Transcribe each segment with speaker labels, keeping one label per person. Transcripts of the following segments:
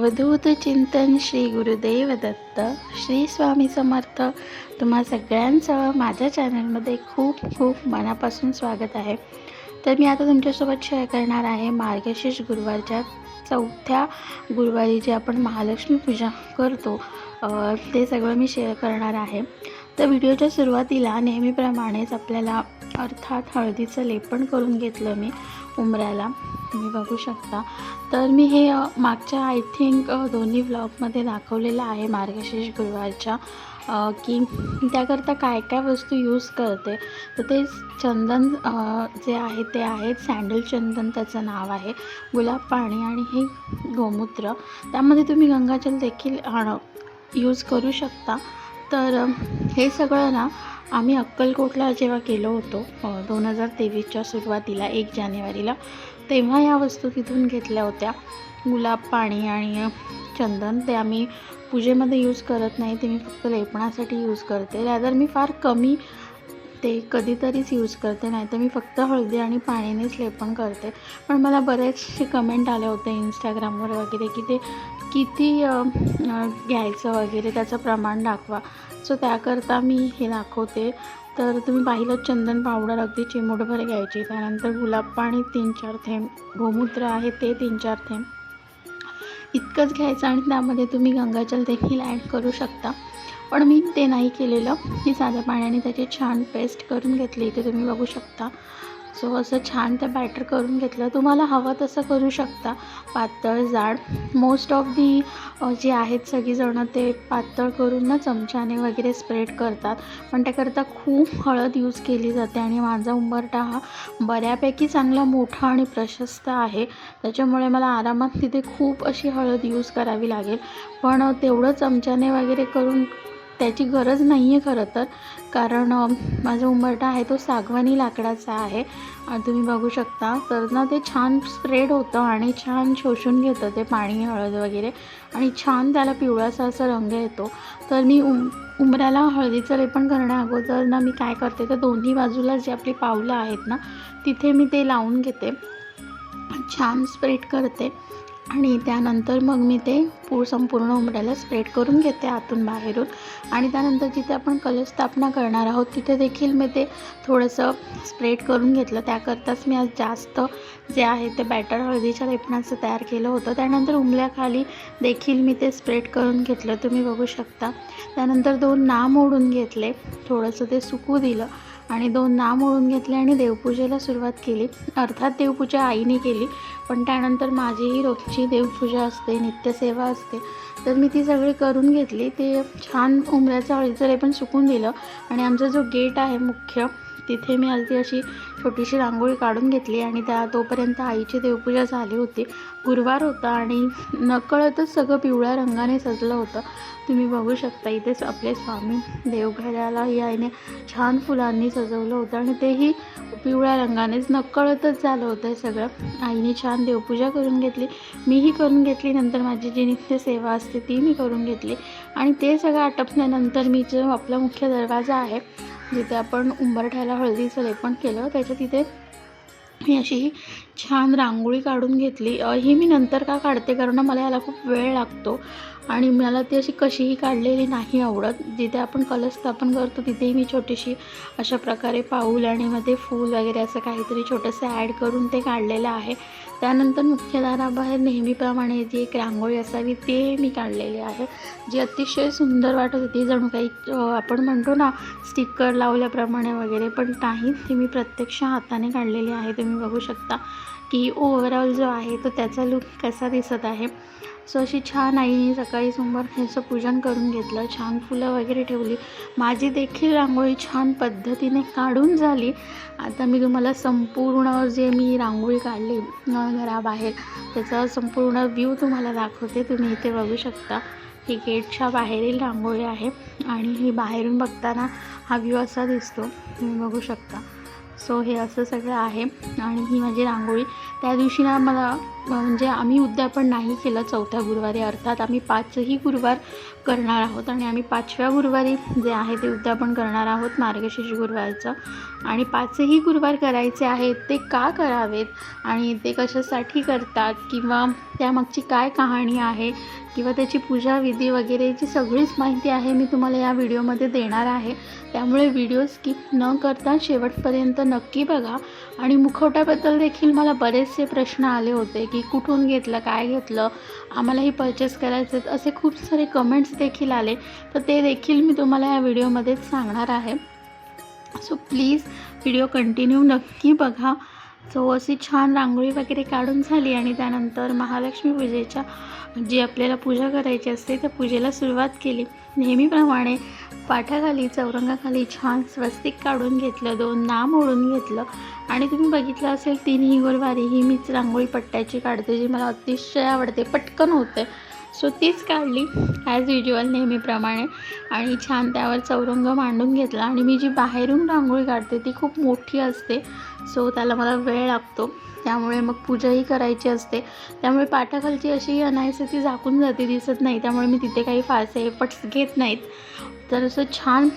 Speaker 1: अवधूत चिंतन श्री गुरुदेव दत्त श्री स्वामी समर्थ. तुम्हा सगळ्यांचं माझ्या चॅनलमध्ये खूप खूप मनापासून स्वागत आहे. तर मी आता तुमच्यासोबत शेअर करणार आहे मार्गशीर्ष गुरुवारच्या चौथ्या गुरुवारी जे आपण महालक्ष्मी पूजा करतो ते सगळं मी शेअर करणार आहे. तर व्हिडिओच्या सुरुवातीला नेहमीप्रमाणेच आपल्याला अर्थात हळदीचं लेपण करून घेतलं मी उमऱ्याला तुम्ही बघू शकता. तर मी हे मागच्या आय थिंक दोन्ही ब्लॉगमध्ये दाखवलेलं आहे मार्गशीर्ष गुरुवारच्या की त्याकरता काय काय वस्तू यूज करते. तर ते चंदन जे आहे ते आहे सँडल चंदन त्याचं नाव आहे. गुलाब पाणी आणि हे गोमूत्र. त्यामध्ये तुम्ही गंगाजल देखील आण यूज करू शकता. तर हे सगळं ना आम्ही अक्कलकोटला जेव्हा गेलो होतो दोन हजार तेवीसच्या सुरुवातीला एक जानेवारीला तेव्हा या वस्तू तिथून घेतल्या होत्या. गुलाब पाणी आणि चंदन ते आम्ही पूजेमध्ये यूज करत नाही ते मी फक्त लेपणासाठी यूज करते. रॅदर मी फार कमी ते कधीतरीच यूज करते नाही तर मी फक्त हळदी आणि पाण्यानेच लेपन करते. पण मला बरेचसे कमेंट आले होते इंस्टाग्रामवर वगैरे की ते किती घ्यायचं वगैरे त्याचं प्रमाण दाखवा. सो त्याकरता मी हे दाखवते. तर तुम्ही पाहिलं चंदन पावडर अगदी चिमूटभर घ्यायची. त्यानंतर गुलाब पाणी तीन चार थेंब गोमूत्र आहे ते तीन चार थेंब. इतकंच घ्यायचं आणि त्यामध्ये तुम्ही गंगाजल देखील ॲड करू शकता. पण मी ते नाही केलेलं. मी साध्या पाण्याने त्याची छान पेस्ट करून घेतली. इथे तुम्ही बघू शकता. सो असं छान ते बॅटर करून घेतलं. तुम्हाला हवं तसं करू शकता. पातळ जाड. मोस्ट ऑफ दी जे आहेत सगळीजणं ते पातळ करून ना चमच्याने वगैरे स्प्रेड करतात. पण त्याकरता खूप हळद यूज केली जाते आणि माझा उंबरटा हा बऱ्यापैकी चांगला मोठा आणि प्रशस्त आहे. त्याच्यामुळे मला आरामात तिथे खूप अशी हळद यूज करावी लागेल. पण तेवढं चमच्याने वगैरे करून त्याची गरज नाही आहे खरं तर. कारण माझा उंबरठा आहे तो सागवानी लाकडाचा आहे. तुम्ही बघू शकता. तर ना ते छान स्प्रेड होतं आणि छान शोषून घेतं ते पाणी हळद वगैरे. आणि छान त्याला पिवळासा असा रंग येतो. तर मी उं उंबऱ्याला हळदीचं लेपण करण्या अगोदर ना मी काय करते तर दोन्ही बाजूला जी आपली पावलं आहेत ना तिथे मी ते लावून घेते. छान स्प्रेड करते. आणि त्यानंतर मग मी ते पूर संपूर्ण उमट्याला स्प्रेड करून घेते आतून बाहेरून. आणि त्यानंतर जिथे आपण कलर स्थापना करणार आहोत तिथे देखील मी ते थोडंसं स्प्रेड करून घेतलं. त्याकरताच मी आज जास्त जे आहे ते बॅटर हळदीच्या लेपणाचं तयार केलं होतं. त्यानंतर उमल्याखाली देखील मी ते स्प्रेड करून घेतलं. तुम्ही बघू शकता. त्यानंतर दोन ना ओढून घेतले. थोडंसं ते सुकू दिलं. आणि दोन नाम ओळून घेतले आणि देवपूजेला सुरुवात केली. अर्थात देवपूजा आईने केली. पण त्यानंतर माझीही रोजची देवपूजा असते नित्यसेवा असते. तर मी ती सगळी करून घेतली. ते छान उमऱ्याचं हळदीचं पण सुकून दिलं आणि आमचा जो गेट आहे मुख्य तिथे मी अगदी अशी छोटीशी रांगोळी काढून घेतली आणि त्या तोपर्यंत आईची देवपूजा झाली होती. गुरुवार होता आणि नकळतच सगळं पिवळ्या रंगाने सजलं होतं. तुम्ही बघू शकता इथेच आपले स्वामी देवघराला ही आईने छान फुलांनी सजवलं होतं आणि तेही पिवळ्या रंगानेच नकळतच झालं होतं हे सगळं. आईने छान देवपूजा करून घेतली. मीही करून घेतली. नंतर माझी जी नित्य सेवा असते ती मी करून घेतली. आणि ते सगळं आटपल्यानंतर मी जो आपला मुख्य दरवाजा आहे जिथे आपण उंबरठ्याला हळदीचं लेपण केलं त्याच्या तिथे मी अशी छान रांगोळी काढून घेतली. ही मी नंतर का काढते? कारण मला याला खूप वेळ लागतो. आणि मला ती अशी कशीही काढलेली नाही आवडत. जिथे आपण कलश स्थापन करतो तिथेही मी छोटीशी अशा प्रकारे पाऊल आणि मध्ये फूल वगैरे असं काहीतरी छोटंसं ॲड करून ते काढलेलं आहे. त्यानंतर मुख्य दाराबाहेर नेहमीप्रमाणे जी एक रांगोळी असावी ते मी काढलेली आहे. जी अतिशय सुंदर वाटत होती. जणू काही आपण म्हणतो ना स्टिकर लावल्याप्रमाणे वगैरे पण नाही. ती मी प्रत्यक्ष हाताने काढलेली आहे. तुम्ही बघू शकता. की ओवरऑल जो आहे तो त्याचा लुक कसा दिसत आहे. सो अशी छान आईने सकाळी सोमवार ह्याचं पूजन करून घेतलं छान फुलं वगैरे ठेवली. माझी देखील रांगोळी छान पद्धतीने काढून झाली. आता मी तुम्हाला संपूर्ण जे मी रांगोळी काढली घराबाहेर त्याचा संपूर्ण व्ह्यू तुम्हाला दाखवते. तुम्ही इथे बघू शकता. ही गेटच्या बाहेरील रांगोळी आहे आणि ही बाहेरून बघताना हा व्ह्यू असा दिसतो. तुम्ही बघू शकता. सो हे असं सगळं आहे. आणि ही माझी रांगोळी. त्या दिवशी ना मला म्हणजे आम्ही उद्यापन नाही केलं चौथ्या गुरुवारी. अर्थात आम्ही पाचही गुरुवार करणार आहोत. आणि आम्ही पाचव्या गुरुवारी जे आहे ते उद्यापन करणार आहोत मार्गशीर्ष गुरुवारचं. आणि पाचही गुरुवार करायचे आहेत ते का करावेत? आणि ते कशासाठी करतात? किंवा त्यामागची काय कहाणी आहे? किंवा त्याची पूजा विधी वगैरेची सगळीच माहिती आहे मी तुम्हाला या व्हिडिओमध्ये देणार आहे. त्यामुळे व्हिडिओ स्किप न करता शेवटपर्यंत नक्की बघा. आणि मुखवट्याबद्दल देखील मला बरेचसे प्रश्न आले होते की कुठून घेतलं काय घेतलं आम्हालाही परचेस करायचे आहेत असे खूप सारे कमेंट्स देखील आले. तर ते देखील मी तुम्हाला या व्हिडिओमध्येच सांगणार आहे. सो प्लीज व्हिडिओ कंटिन्यू नक्की बघा. सो अशी छान रांगोळी वगैरे काढून झाली आणि त्यानंतर महालक्ष्मी पूजेच्या जी आपल्याला पूजा करायची असते त्या पूजेला सुरुवात केली. नेहमीप्रमाणे पाठाखाली चौरंगाखाली छान स्वस्तिक काढून घेतलं दोन नाम ओढून घेतलं. आणि तुम्ही बघितलं असेल तिन्ही गुरुवारी ही मीच रांगोळी पट्ट्याची काढते जी मला अतिशय आवडते. पटकन होते. सो तीच काढली ॲज युज्युअल नेहमीप्रमाणे. आणि छान त्यावर चौरंग मांडून घेतला. आणि मी जी बाहेरून रांगोळी काढते ती खूप मोठी असते. सो त्याला मला वेळ लागतो. त्यामुळे मग पूजाही करायची असते. त्यामुळे पाठाखालची अशी अनायसे ती झाकून जाते दिसत नाही. त्यामुळे मी तिथे काही फारसे एफर्ट्स घेत नाहीत. तर असं छान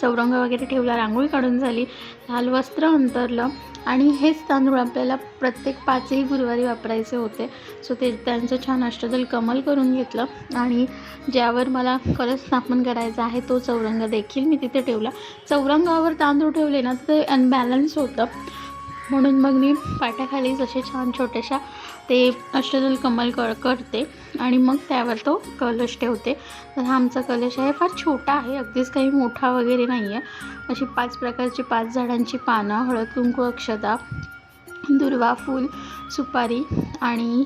Speaker 1: चौरंग वगैरे ठेवला रांगोळी काढून झाली लाल वस्त्र अंतरलं. आणि हेच तांदूळ आपल्याला प्रत्येक पाचही गुरुवारी वापरायचे होते. सो ते त्यांचं छान अष्टदल कमल करून घेतलं. आणि ज्यावर मला कलश स्थापन करायचा आहे तो चौरंग देखील मी तिथे ठेवला. चौरंगावर तांदूळ ठेवले ना तर ते अनबॅलन्स होतं. म्हणून मग मी पाट्याखाली असे छान छोट्याशा ते अष्टदल कमल कर करते आणि मग त्यावर तो कलश ठेवते. तर हा आमचा कलश आहे. फार छोटा आहे. अगदीच काही मोठा वगैरे नाही आहे अशी पाच प्रकारची पाच झाडांची पानं हळद कुंकू अक्षता दुर्वा फूल सुपारी आणि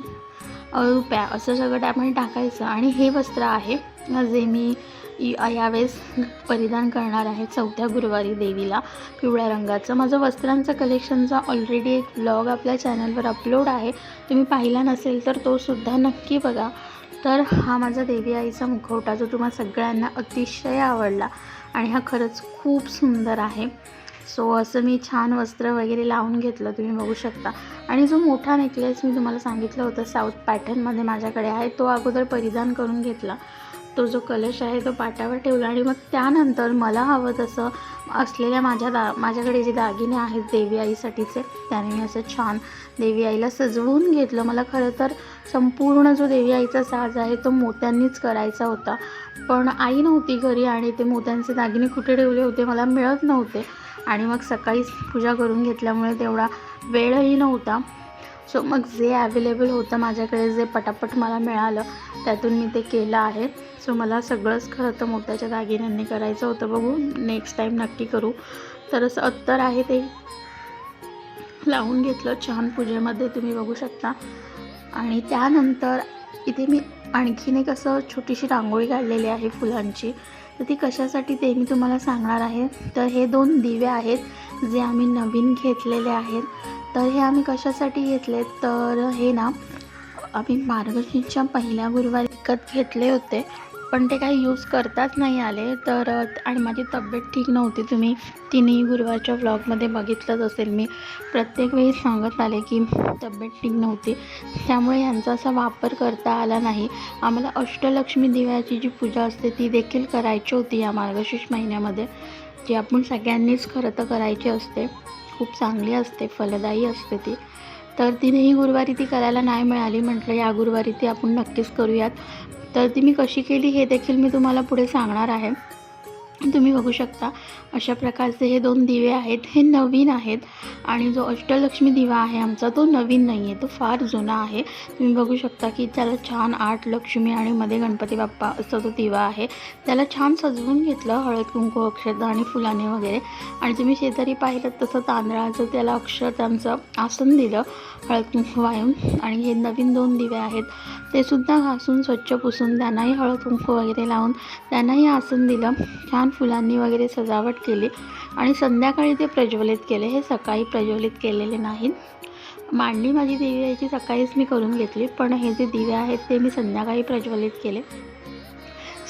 Speaker 1: रुपया असं सगळं त्यामध्ये टाकायचं. आणि हे वस्त्र आहे. जे मी यावेळेस परिधान करणार आहे चौथ्या गुरुवारी देवीला पिवळ्या रंगाचं. माझं वस्त्रांचं कलेक्शनचा ऑलरेडी एक ब्लॉग आपल्या चॅनलवर अपलोड आहे. तुम्ही पाहिला नसेल तर तो सुद्धा नक्की बघा. तर हा माझा देवी आईचा मुखवटा जो तुम्हाला सगळ्यांना अतिशय आवडला आणि हा खरंच खूप सुंदर आहे. सो असं मी छान वस्त्र वगैरे लावून घेतलं तुम्ही बघू शकता. आणि जो मोठा नेकलेस मी तुम्हाला सांगितलं होतं साऊथ पॅटर्नमध्ये माझ्याकडे आहे तो अगोदर परिधान करून घेतला. तो जो कलश आहे तो पाटावर ठेवला आणि मग त्यानंतर मला हवं तसं असलेल्या माझ्या दा माझ्याकडे जे दागिने आहेत देवी आईसाठीचे त्याने मी असं छान देवी आईला सजवून घेतलं. मला खरं तर संपूर्ण जो देवी आईचा साज आहे तो मोत्यांनीच करायचा होता. पण आई नव्हती घरी आणि ते मोत्यांचे दागिने कुठे ठेवले होते मला मिळत नव्हते. आणि मग सकाळीच पूजा करून घेतल्यामुळे तेवढा वेळही नव्हता. सो मग जे ॲवेलेबल होतं माझ्याकडे जे पटापट मला मिळालं त्यातून मी ते केलं आहे. सो मला सगळंच खरं तर मोत्याच्या दागिन्यांनी करायचं होतं. बघू नेक्स्ट टाईम नक्की करू. तर असं अत्तर आहे ते. लावून घेतलं छान पूजेमध्ये तुम्ही बघू शकता. आणि त्यानंतर इथे मी आणखीन एक असं छोटीशी रांगोळी काढलेली आहे फुलांची. तर ती कशासाठी ते मी तुम्हाला सांगणार आहे. तर हे दोन दिवे आहेत जे आम्ही नवीन घेतलेले आहेत. तर हे आम्ही कशासाठी घेतले? तर हे ना आम्ही मार्गशीर्षच्या पहिल्या गुरुवारी विकत घेतले होते पण ते काही यूज करताच नाही आले. तर आणि माझी तब्येत ठीक नव्हती. तुम्ही तिन्ही गुरुवारच्या व्लॉगमध्ये बघितलंच असेल. मी प्रत्येक वेळी सांगत आले की तब्येत ठीक नव्हती. त्यामुळे यांचा असा वापर करता आला नाही. आम्हाला अष्टलक्ष्मी दिव्याची जी पूजा असते ती देखील करायची होती या मार्गशीर्ष महिन्यामध्ये जी आपण सगळ्यांनीच खरं तर करायची असते. खूप चांगली असते फलदायी असते ती. तर तिनेही गुरुवारी ती करायला नाही मिळाली म्हटलं या गुरुवारी ती आपण नक्कीच करूयात. तर ती मी कशी केली हे देखील मी तुम्हाला पुढे सांगणार आहे. तुम्ही बघू शकता अशा प्रकारचे हे दोन दिवे आहेत. हे नवीन आहेत आणि जो अष्टलक्ष्मी दिवा आहे आमचा तो नवीन नाही आहे तो फार जुना आहे. तुम्ही बघू शकता की त्याला छान आठ लक्ष्मी आणि मध्ये गणपती बाप्पा असा तो दिवा आहे. त्याला छान सजवून घेतलं हळद कुंकू अक्षता आणि फुलाने वगैरे. आणि तुम्ही शेजारी पाहिलं तसं तांदळाचं त्याला अक्षर त्यांचं आसन दिलं हळद कुंकू वाहून. आणि हे नवीन दोन दिवे आहेत. ते सुद्धा घासून स्वच्छ पुसून त्यांनाही हळद कुंकू वगैरे लावून त्यांनाही आसन दिलं. छान फुलांनी वगैरे सजावट केली आणि संध्याकाळी ते प्रज्वलित केले. हे सकाळी प्रज्वलित केलेले नाहीत मांडणी माझी दिव्याची सकाळीच मी करून घेतली पण हे जे दिवे आहेत ते मी संध्याकाळी प्रज्वलित केले.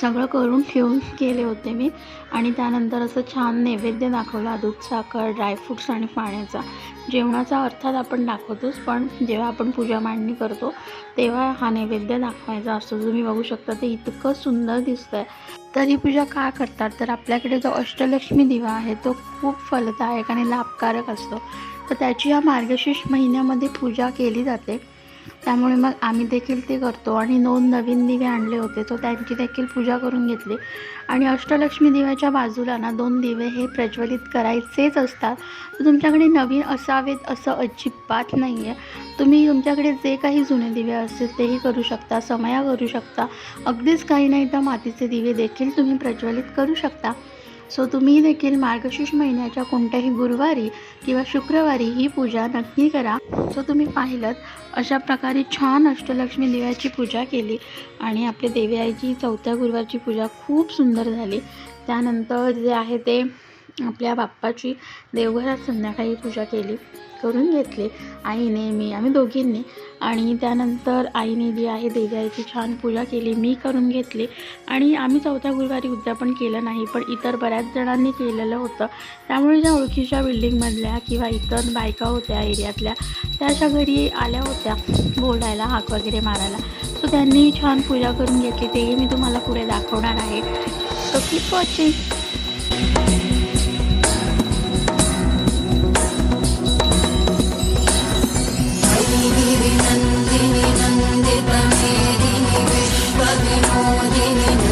Speaker 1: सगळं करून ठेवून केले होते मी. आणि त्यानंतर असं छान नैवेद्य दाखवला दूध साखर ड्रायफ्रूट्स आणि पाण्याचा. जेवणाचा अर्थात आपण दाखवतोच पण जेव्हा आपण पूजा मांडणी करतो तेव्हा हा नैवेद्य दाखवायचा असतो. तुम्ही बघू शकता ते इतकं सुंदर दिसतं आहे तर ही पूजा का करतात? तर आपल्याकडे जो अष्टलक्ष्मी दिवा आहे तो खूप फलदायक आणि लाभकारक असतो. तर त्याची या मार्गशीर्ष महिन्यामध्ये पूजा केली जाते. त्यामुळे मग आम्ही देखील ते करतो. आणि दोन नवीन दिवे आणले होते तो त्यांची देखील पूजा करून घेतली. आणि अष्टलक्ष्मी दिव्याच्या बाजूला ना दोन दिवे हे प्रज्वलित करायचेच असतात. तुमच्याकडे नवीन असावेत असं अजिबात नाही आहे तुम्ही तुमच्याकडे जे काही जुने दिवे असतील तेही करू शकता समया करू शकता. अगदीच काही नाही तर मातीचे दिवे देखील तुम्ही प्रज्वलित करू शकता. सो तुम्ही देखील मार्गशीर्ष महिन्याच्या कोणत्याही गुरुवारी किंवा शुक्रवारी ही पूजा नक्की करा. सो तुम्ही पाहिलं अशा प्रकारे छान अष्टलक्ष्मी देवाची पूजा केली आणि आपल्या देवी आईची चौथ्या गुरुवारची पूजा खूप सुंदर झाली. त्यानंतर जे आहे ते आपल्या बाप्पाची देवघरात संध्याकाळी पूजा केली करून घेतली. आईने मी आम्ही दोघींनी आणि त्यानंतर आईने जी आहे देजाईची छान पूजा केली मी करून घेतली. आणि आम्ही चौथ्या गुरुवारी उद्यापन केलं नाही पण इतर बऱ्याच जणांनी केलेलं होतं. त्यामुळे ज्या ओळखीच्या बिल्डिंगमधल्या किंवा इतर बायका होत्या एरियातल्या त्या अशा घरी आल्या होत्या बोलायला हाक वगैरे मारायला. सो त्यांनी छान पूजा करून घेतली. तेही मी तुम्हाला पुढे दाखवणार आहे. सो कीप वॉचिंग
Speaker 2: जनि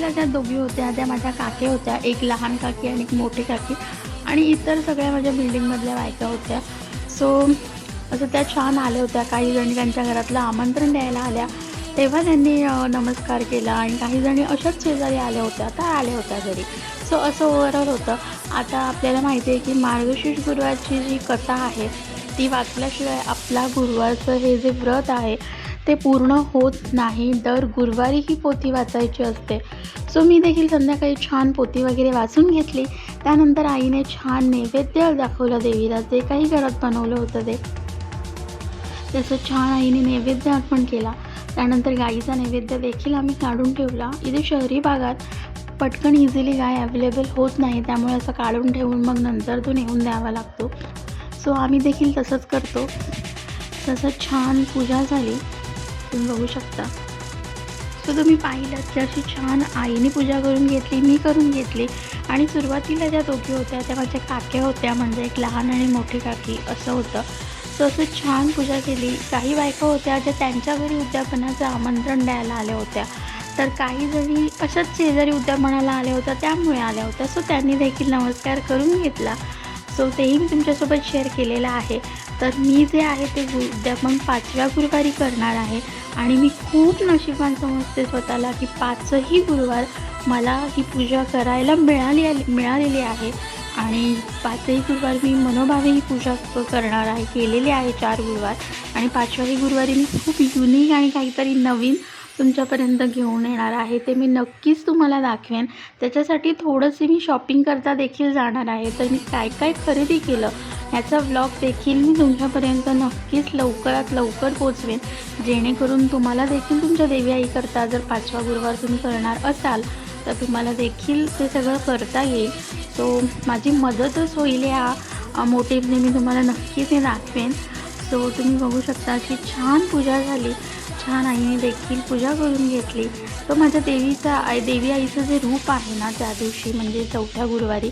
Speaker 1: सुरुवातीला ज्या दोघी होत्या त्या माझ्या काकी होत्या एक लहान काकी आणि एक मोठी काकी आणि इतर सगळ्या माझ्या बिल्डिंगमधल्या बायका होत्या. सो असं त्या छान आल्या होत्या. काही जणी त्यांच्या घरातलं आमंत्रण द्यायला आल्या. तेव्हा त्यांनी नमस्कार केला आणि काही जणी अशाच शेजारी आल्या होत्या. तर आल्या होत्या घरी. सो असं ओव्हरऑल होतं. आता आपल्याला माहिती आहे की मार्गशीर्ष गुरुवारची जी कथा आहे ती वाचल्याशिवाय आपला गुरुवारचं हे जे व्रत आहे ते पूर्ण होत नाही. दर गुरुवारी ही पोथी वाचायची असते. सो मी देखील संध्याकाळी छान पोथी वगैरे वाचून घेतली. त्यानंतर आईने छान नैवेद्य दाखवलं देवीला. जे काही घरात बनवलं होतं ते. तसं छान आईने नैवेद्य अर्पण केला. त्यानंतर गाईचा नैवेद्य देखील आम्ही काढून ठेवला. इथे शहरी भागात पटकन इझिली गाय अवेलेबल होत नाही. त्यामुळे असं काढून ठेवून मग नंतर तो नेऊन द्यावा लागतो. सो आम्ही देखील तसंच करतो. तसं छान पूजा झाली. तुम्ही बघू शकता. सो तुम्ही पाहिलं की अशी छान आईने पूजा करून घेतली मी करून घेतली. आणि सुरुवातीला ज्या दोघी होत्या त्या माझ्या काक्या होत्या म्हणजे एक लहान आणि मोठी काकी असं होतं. सो असं छान पूजा केली. काही बायका होत्या ज्या त्यांच्या घरी उद्यापनाचं आमंत्रण द्यायला आल्या होत्या. तर काही जणी अशाच शेजारी उद्यापनाला आल्या होत्या त्यामुळे आल्या होत्या. सो त्यांनी देखील नमस्कार करून घेतला. सो तेही मी तुमच्यासोबत शेअर केलेलं आहे. तर मी जे आहे ते उद्यापन पाचव्या गुरुवारी करणार आहे. आणि मी खूप नशिबान समजते स्वतःला की पाचही गुरुवार मला ही पूजा करायला मिळाली मिळालेली आहे. आणि पाचही गुरुवार मी मनोभावे ही पूजा करणार आहे केलेली आहे चार गुरुवार. आणि पाचव्याही गुरुवारी मी खूप युनिक आणि काहीतरी नवीन तुमच्यापर्यंत घेऊन येणार आहे. ते मी नक्कीच तुम्हाला दाखवेन. त्याच्यासाठी थोडंसे मी शॉपिंग करता देखील जाणार आहे. तर मी काय काय खरेदी केलं? ह्याचा ब्लॉग देखील मी तुमच्यापर्यंत नक्कीच लवकरात लवकर पोचवेन. जेणेकरून तुम्हाला देखील तुमच्या देवी आईकरता जर पाचवा गुरुवार तुम्ही करणार असाल तर तुम्हाला देखील ते सगळं करता येईल. सो माझी मदतच होईल या मोटिव्हने मी तुम्हाला नक्कीच हे दाखवेन. सो तुम्ही बघू शकता की छान पूजा झाली. छान आईने देखील पूजा करून घेतली. तर माझ्या देवीचा आई देवी आईचं जे रूप आहे ना त्या दिवशी म्हणजे चौथ्या गुरुवारी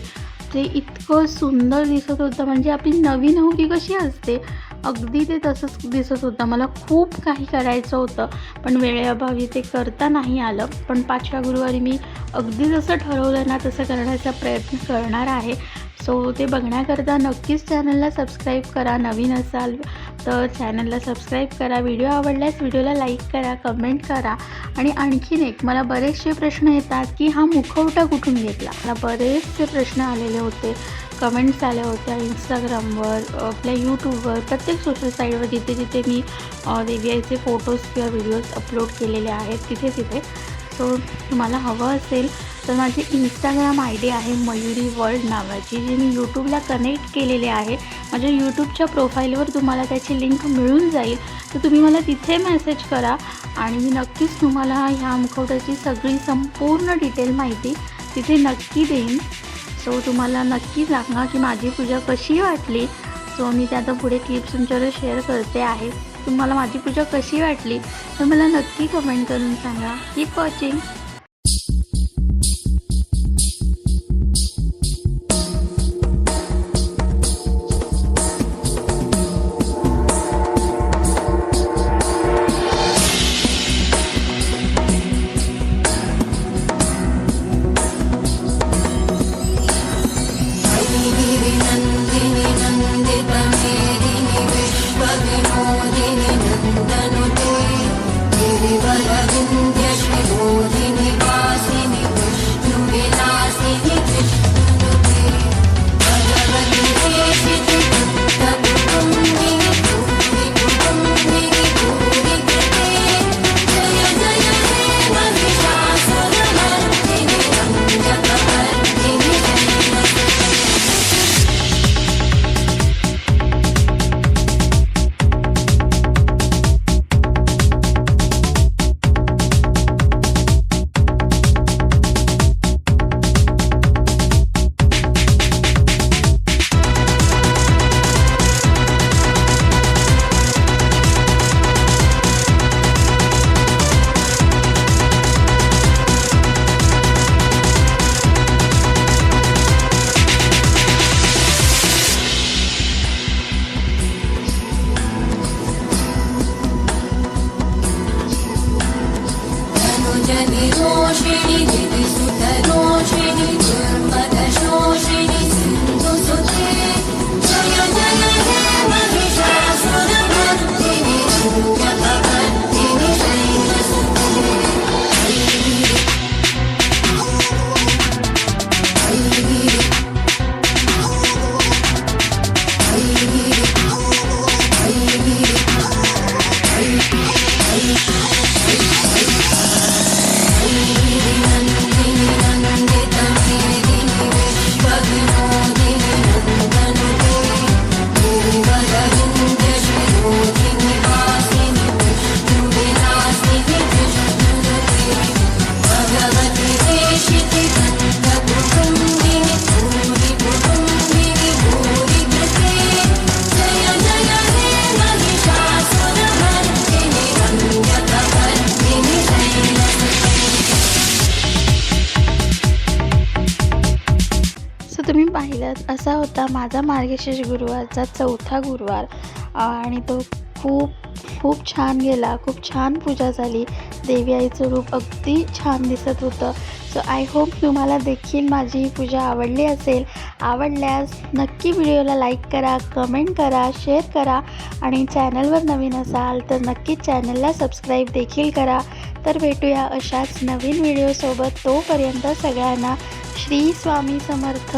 Speaker 1: ते इतकं सुंदर दिसत होतं. म्हणजे आपली नवीन होळी कशी असते? अगदी ते तसंच दिसत होतं. मला खूप काही करायचं होतं पण वेळेअभावी ते करता नाही आलं. पण पाचव्या गुरुवारी मी अगदी जसं ठरवलं ना तसं करण्याचा प्रयत्न करणार आहे. सो ते बघण्याकरता नक्कीच चॅनलला सबस्क्राईब करा. नवीन असाल तर चॅनलला सबस्क्राईब करा व्हिडिओ आवडल्यास व्हिडिओला लाईक करा कमेंट करा. आणि आणखीन एक मला बरेचसे प्रश्न येतात की हा मुखवटा कुठून घेतला? मला बरेचसे प्रश्न आलेले होते. कमेंट्स आल्या होत्या इंस्टाग्रामवर आपल्या यूट्यूबवर प्रत्येक सोशल साईटवर जिथे जिथे मी देवी आईचे फोटोज किंवा व्हिडिओज अपलोड केलेले आहेत तिथे तिथे. सो तुम्हाला हवं असेल तर माझी इंस्टाग्राम आय डी आहे मयुरी वर्ल्ड नावाची जी मी यूट्यूबला कनेक्ट केलेली आहे. माझ्या यूट्यूबच्या प्रोफाईलवर तुम्हाला त्याची लिंक मिळून जाईल. तर तुम्ही मला तिथे मेसेज करा आणि मी नक्कीच तुम्हाला ह्या मुखवट्याची सगळी संपूर्ण डिटेल माहिती तिथे नक्की देईन. सो तुम्हाला नक्की सांगा की माझी पूजा कशी वाटली. सो मी ते आता पुढे क्लिप्स तुमच्यावर शेअर करते आहे. तुम्हाला माझी पूजा कशी वाटली तर मला नक्की कमेंट करून सांगा. कीप वॉचिंग मार्गशीर्ष गुरुवारचा चौथा गुरुवार. आणि तो खूप खूप छान गेला. खूप छान पूजा झाली. देवी आईचं रूप अगदी छान दिसत होतं. सो आय होप तुम्हाला देखील माझी ही पूजा आवडली असेल. आवडल्यास नक्की व्हिडिओला लाईक करा कमेंट करा शेअर करा. आणि चॅनलवर नवीन असाल तर नक्कीच चॅनलला सबस्क्राईब देखील करा. तर भेटूया अशाच नवीन व्हिडिओसोबत तोपर्यंत सगळ्यांना श्री स्वामी समर्थ.